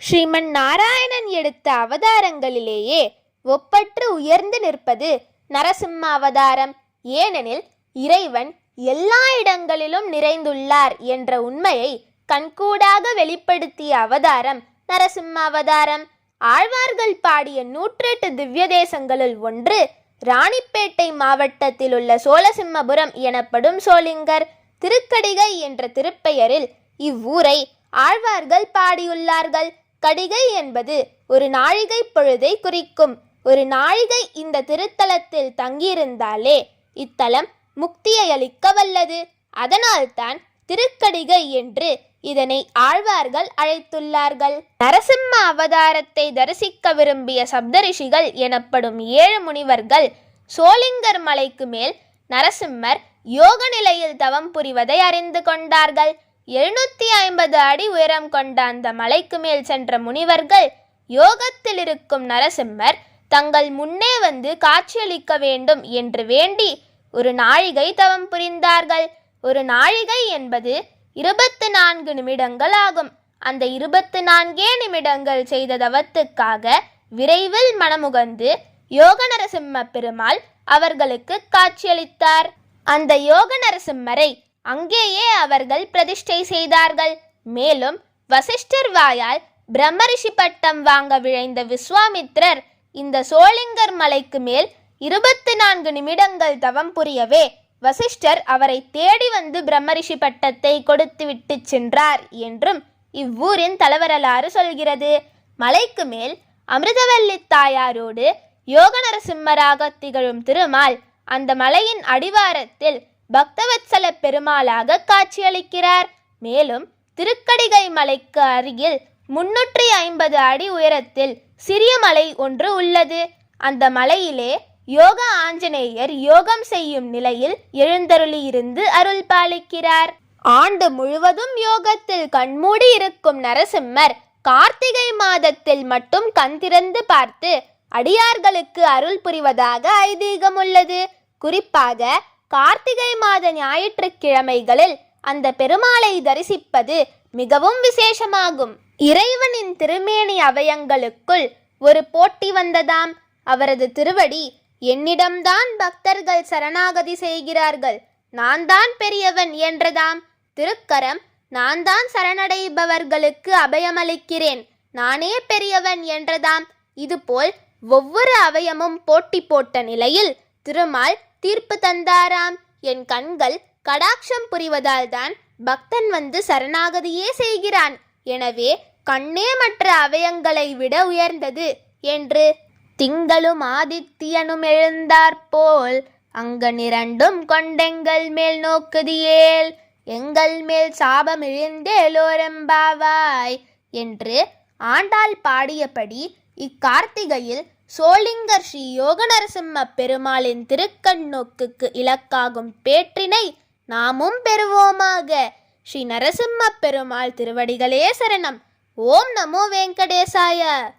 ஸ்ரீமன் நாராயணன் எடுத்த அவதாரங்களிலேயே ஒப்பற்று உயர்ந்து நிற்பது நரசிம்ம அவதாரம். ஏனெனில் இறைவன் எல்லா இடங்களிலும் நிறைந்துள்ளார் என்ற உண்மையை கண்கூடாக வெளிப்படுத்திய அவதாரம் நரசிம்ம அவதாரம். ஆழ்வார்கள் பாடிய நூற்றெட்டு திவ்ய தேசங்களுள் ஒன்று ராணிப்பேட்டை மாவட்டத்தில் உள்ள சோழசிம்மபுரம் எனப்படும் சோளிங்கர் திருக்கடிகை என்ற திருப்பெயரில் இவ்வூரை ஆழ்வார்கள் பாடியுள்ளார்கள். கடிகை என்பது ஒரு நாழிகை பொழுதை குறிக்கும். ஒரு நாழிகை இந்த திருத்தலத்தில் தங்கியிருந்தாலே இத்தலம் முக்தியை அளிக்க வல்லது அதனால்தான் திருக்கடிகை என்று இதனை ஆழ்வார்கள் அழைத்துள்ளார்கள். நரசிம்ம அவதாரத்தை தரிசிக்க விரும்பிய சப்தரிஷிகள் எனப்படும் ஏழு முனிவர்கள் சோளிங்கர் மலைக்கு மேல் நரசிம்மர் யோக நிலையில் தவம் புரிவதை அறிந்து கொண்டார்கள். எழுநூத்தி ஐம்பது அடி உயரம் கொண்ட அந்த மலைக்கு மேல் சென்ற முனிவர்கள் யோகத்தில் இருக்கும் நரசிம்மர் தங்கள் முன்னே வந்து காட்சியளிக்க வேண்டும் என்று வேண்டி ஒரு நாழிகை தவம் புரிந்தார்கள். ஒரு நாழிகை என்பது இருபத்து நான்கு நிமிடங்கள் ஆகும். அந்த இருபத்து நான்கே நிமிடங்கள் செய்த தவத்துக்காக விரைவில் மனமுகந்து யோக நரசிம்ம பெருமாள் அவர்களுக்கு காட்சியளித்தார். அந்த யோக நரசிம்மரை அங்கேயே அவர்கள் பிரதிஷ்டை செய்தார்கள். மேலும் வசிஷ்டர் வாயால் பிரம்மரிஷி பட்டம் வாங்க விழைந்த விஸ்வாமித்ரர் இந்த சோளிங்கர் மலைக்கு மேல் இருபத்தி நான்கு நிமிடங்கள் தவம் புரியவே வசிஷ்டர் அவரை தேடி வந்து பிரம்மரிஷி பட்டத்தை கொடுத்து விட்டு சென்றார் என்றும் இவ்வூரின் தலவரலாறு சொல்கிறது. மலைக்கு மேல் அமிர்தவல்லி தாயாரோடு யோக நரசிம்மராக திகழும் திருமால் அந்த மலையின் அடிவாரத்தில் பக்தவத்சல பெருமாளாக காட்சியளிக்கிறார். மேலும் திருக்கடிகை மலைக்கு அருகில் முன்னூற்றி ஐம்பது அடி உயரத்தில் சிறிய மலை ஒன்று உள்ளது. அந்த மலையிலே யோக ஆஞ்சநேயர் யோகம் செய்யும் நிலையில் எழுந்தருளியிருந்து அருள் பாலிக்கிறார். ஆண்டு முழுவதும் யோகத்தில் கண்மூடி இருக்கும் நரசிம்மர் கார்த்திகை மாதத்தில் மட்டும் கந்திறந்து பார்த்து அடியார்களுக்கு அருள் புரிவதாக ஐதீகம் உள்ளது. குறிப்பாக கார்த்திகை மாத ஞாயிற்றுக்கிழமைகளில் அந்த பெருமாளை தரிசிப்பது மிகவும் விசேஷமாகும். இறைவனின் திருமேனி அவயங்களுக்குள் ஒரு போட்டி வந்ததாம். அவரது திருவடி என்னிடம்தான் பக்தர்கள் சரணாகதி செய்கிறார்கள். நான் தான் பெரியவன் என்றதாம். திருக்கரம் நான் தான் சரணடைபவர்களுக்கு அபயமளிக்கிறேன். நானே பெரியவன் என்றதாம். இதுபோல் ஒவ்வொரு அவயமும் போட்டி போட்ட நிலையில் திருமால் தீர்ப்பு தந்தாராம். என் கண்கள் கடாட்சம் புரிவதால் தான் பக்தன் வந்து சரணாகதியே செய்கிறான். எனவே கண்ணே மற்ற அவயங்களை விட உயர்ந்தது என்று திங்களும் ஆதித்யனும் எழுந்தாற்போல் அங்கனிரண்டும் கொண்டெங்கள் மேல் நோக்குதியேல் எங்கள் மேல் சாபம் இழிந்தேலோரெம்பாவாய் என்று ஆண்டாள் பாடியபடி இக்கார்த்திகையில் சோளிங்கர் ஸ்ரீ யோகநரசிம்ம பெருமாளின் திருக்கண்ணோக்குக்கு இலக்காகும் பேற்றினை நாமும் பெறுவோமாக. ஸ்ரீ நரசிம்ம பெருமாள் திருவடிகளே சரணம். ஓம் நமோ வெங்கடேசாய.